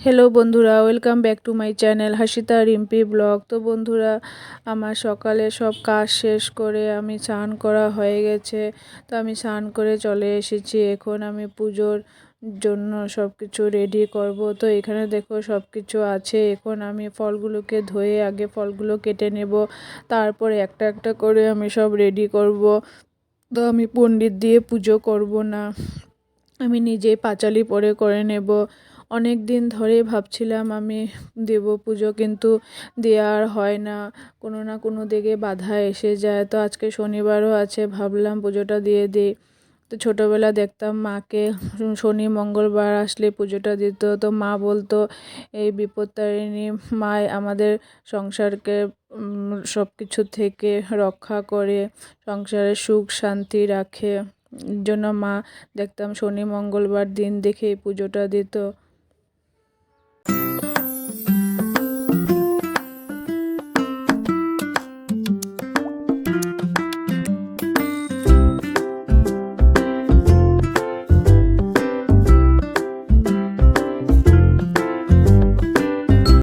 Hello বন্ধুরা welcome back to my channel Hasita Rimpi blog তো বন্ধুরা, আমার সকালে সব কাজ শেষ করে আমি স্নান করা হয়ে গেছে। তো আমি স্নান করে চলে এসেছি। এখন আমি পুজোর জন্য সব কিছু রেডি করব। তো এখানে দেখো সব কিছু আছে। এখন আমি ফলগুলোকে ধুয়ে আগে ফলগুলো কেটে নেব। তারপরে একটা একটা করে আমি সব রেডি করব। তো আমি পণ্ডিত দিয়ে পুজো করব না। আমি নিজেই পাঁচালি পরে করে নেব। অনেক দিন ধরেই ভাবছিলাম আমি দেব পুজো, কিন্তু দেওয়া আর হয় না। কোনো না কোনো দিকে বাধা এসে যায়। তো আজকে শনিবারও আছে, ভাবলাম পুজোটা দিয়ে দিই। তো ছোটোবেলা দেখতাম মাকে, শনি মঙ্গলবার আসলে পুজোটা দিত। তো মা বলতো, এই বিপত্তারিণী মাই আমাদের সংসারকে সব কিছু থেকে রক্ষা করে, সংসারে সুখ শান্তি রাখে। জন্য মা দেখতাম শনি মঙ্গলবার দিন দেখে পুজোটা দিত।